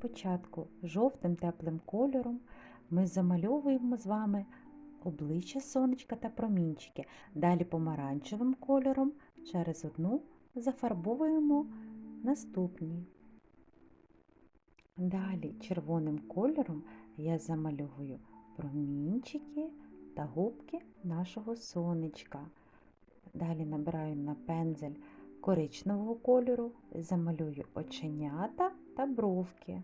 Спочатку жовтим теплим кольором ми замальовуємо з вами обличчя сонечка та промінчики. Далі помаранчевим кольором через одну зафарбовуємо наступні. Далі червоним кольором я замальовую промінчики та губки нашого сонечка. Далі набираю на пензель коричневого кольору, замалюю оченята та бровки.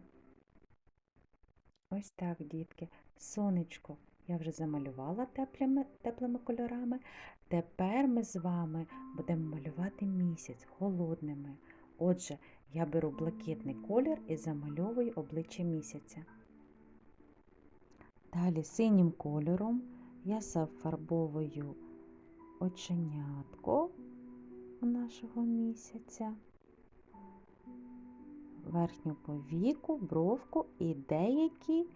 Ось так, дітки, сонечко я вже замалювала теплими, теплими кольорами. Тепер ми з вами будемо малювати місяць холодними. Отже, я беру блакитний колір і замальовую обличчя місяця. Далі синім кольором я зафарбовую оченятко нашого місяця, верхню повіку, бровку і деякі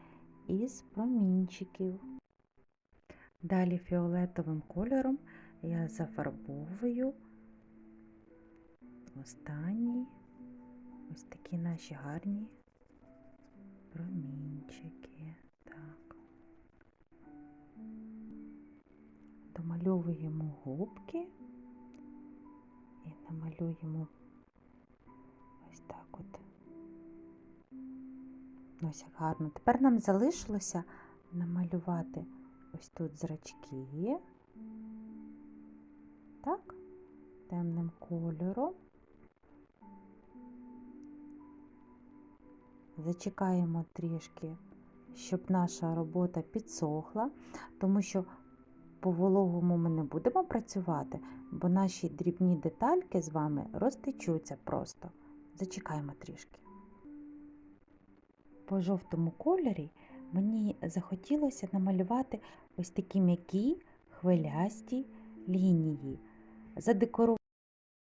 із промінчиків. Далі фіолетовим кольором я зафарбовую останні ось такі наші гарні промінчики. Так. Домальовуємо губки і намалюємо ось так от. Ось як гарно. Тепер нам залишилося намалювати ось тут зрачки. Так, темним кольором. Зачекаємо трішки, щоб наша робота підсохла, тому що по вологому ми не будемо працювати, бо наші дрібні детальки з вами розтечуться просто. Зачекаємо трішки. По жовтому кольорі мені захотілося намалювати ось такі м'які хвилясті лінії. Задекорувати